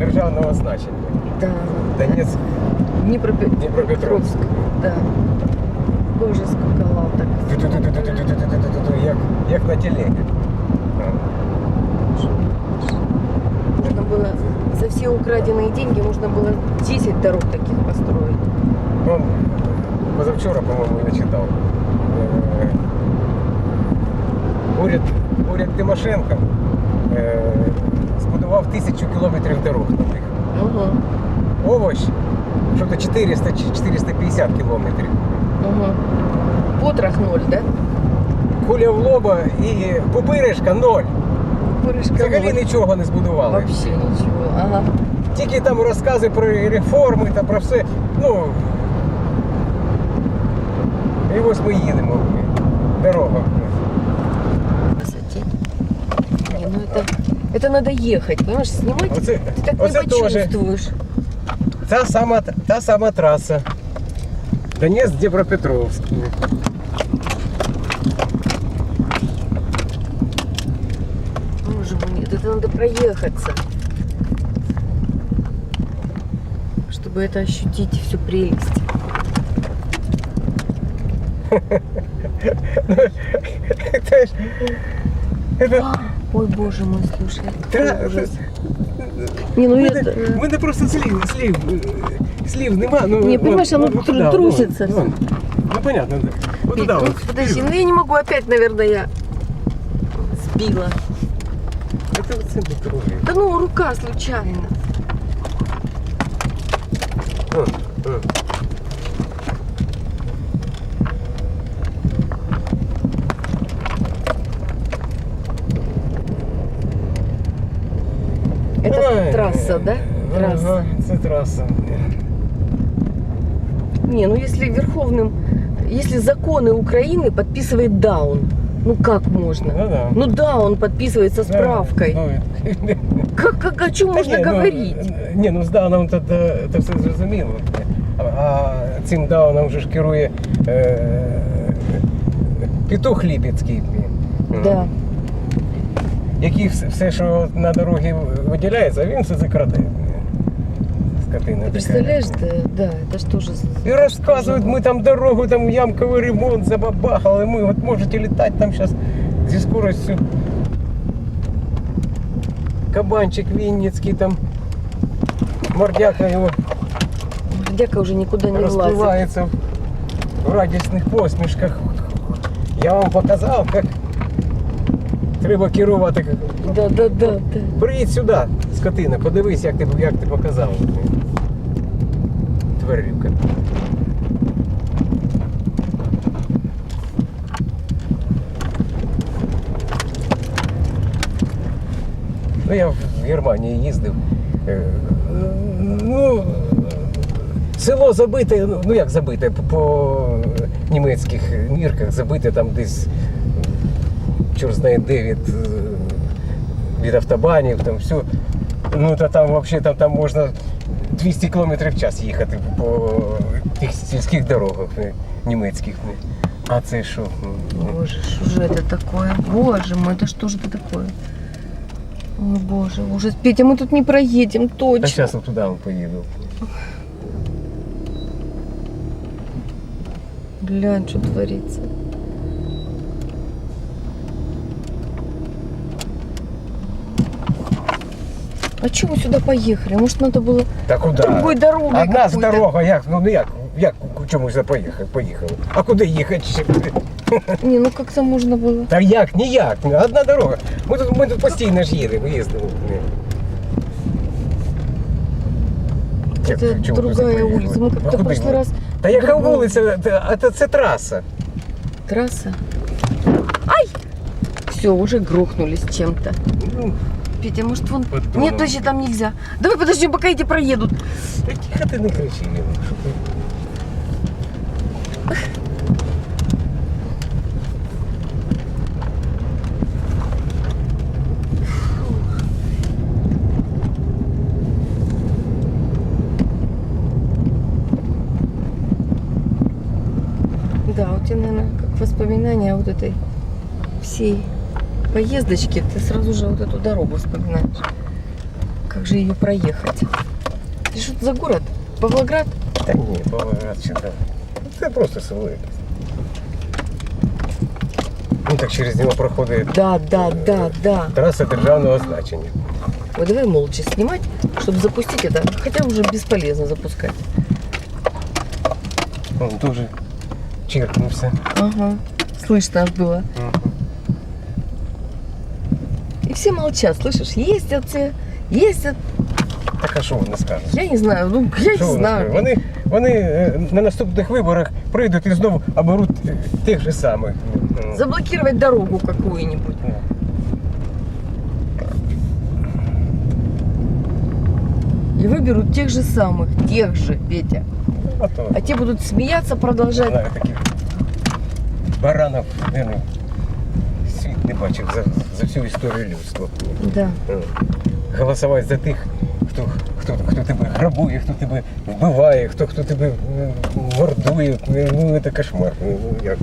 державного, державного значення. Да. Донецьк. Днепропе- Дніпропетровськ. Да. Боже, сколько лавок. Ту-ту-ту-ту-ту-ту-ту-ту-ту, Як, як на телегі. Можно было за все украденные деньги можно было 10 дорог таких построить. Он позавчора, по-моєму, я читав. Е, Уряд, уряд Тимошенко е, збудував тисячу кілометрів дорог нових. Угу. Овощ, що то 400 чи 450 кілометрів. Угу. Потрох ноль, да? Куля в лоба і пупиришка ноль. Пырышка Взагалі ноль. нічого не збудували. Вообще ничего. Ага. Тільки там розкази про реформи та про все. Ну. І ось ми їдемо. Дорога. Это надо ехать, понимаешь, снимать Оце, ты так не оце теж почувствуешь. та сама, та сама траса. Донець Дніпропетровськ. Боже мой, это надо проехаться. Чтобы это ощутить всю прелесть. Ж- це- Ой, боже мой, слушай. Тра- какой ужас. Не, ну У это... мене, в мене просто слів, слів, е, слів нема. Ну, Не, от- понимаешь, оно от- от тру- туди, трусится вон, вон. Ну понятно. да. Вот Петь, туда ну, вот. подожди, ну я не могу опять, наверное, я сбила. Это вот центр дороги. Да ну, рука случайно. А, а. Ой. трасса, да? Трасса. Ага, це траса. Не, ну если Верховным, если законы Украины подписывает Даун, ну как можно? Ну да. Ну да, он подписывает со справкой. Ну, Как, как о чем Та можно ні, ну, говорить? Ні, ну з Дауном то, то, то все зрозуміло. А, а цим Дауном вже ж керує е, Петух Ліпецький. Да. які все, що на дорогі виділяється, він все закраде. Скотина. Ты представляешь, да, да, это же тоже... И рассказывают, мы там дорогу, там ямковый ремонт забабахал, и мы вот можете летать там сейчас зі скоростью. Кабанчик Винницкий там, мордяка его Мордяка уже никуда не влазит. расплывается в радостных посмешках. Я вам показал, как треба керувати. Да, да, да, да. Приїдь сюди, скотина, подивись, як ти, як ти показав. Тварюка. Ну, я в Германії їздив. Е, Ну, село забите, ну, ну як забите, по німецьких мірках забите там десь чорт знає де від, е, від автобанів, там все. Ну та там взагалі там, там можна 200 км в час їхати по тих сільських дорогах е, німецьких. А це що? Боже, что же это такое? Боже мой, это что же это такое? Ой, боже, ужас. Петя, мы тут не проедем, Та точно. зараз туди поїду. Глянь, что творится. А чего вы сюда поехали? Может, надо было Та куди? другой дорогой Одна ж какой-то? дорога, як? Ну як? Як чомусь поїхали? Поїхали. А куди їхати? ще? Не, ну как-то можно было. Та як, ніяк. Одна дорога. Ми тут, ми тут постійно ж їдемо, їздимо. Як, Это чому ви другая поїхали? улица. Мы А как-то в куди прошлый ви? раз... Та яка другую- вулиця? Та- А це, це траса. Трасса. Ай! Все, уже грохнулись чем-то. Ну, Петя, может вон... Подумал. Нет, подожди, там нельзя. Давай подождем, пока эти проедут. та тихо ти не кричи. Лена? Да, у тебя, наверное, как воспоминания вот этой всей поездочки, ты сразу же вот эту дорогу вспоминаешь. Как же ее проехать? Ты что это за город? Павлоград? Та ні, Павлоград там. Це просто якесь. Ну так через нього проходить Да, да, да, да. траса державного значення. Вот давай молча снимать, чтобы запустить это. Хотя уже бесполезно запускать. Он дуже чиркнувся. Ага. Слышно было. И все молчат, слышишь? Ездят все, ездят. Так а що вони скажуть? Я не знаю, ну я Що не вони знаю. скажуть? Вони, вони е, на наступних виборах прийдуть і знову оберуть е, тих же самих. М. Заблокировать дорогу какую-нибудь. Ну. И выберут тех же самых, тех же, Петя. А то А те будут смеяться, продолжать. знаю таких баранів я не, світ не бачив за, за всю історію людства. Да. Е, Голосувати за тих, хто, хто, хто тебе грабує, хто тебе вбиває, хто, хто тебе гордує. мордує. Ну, це кошмар. Ну, як?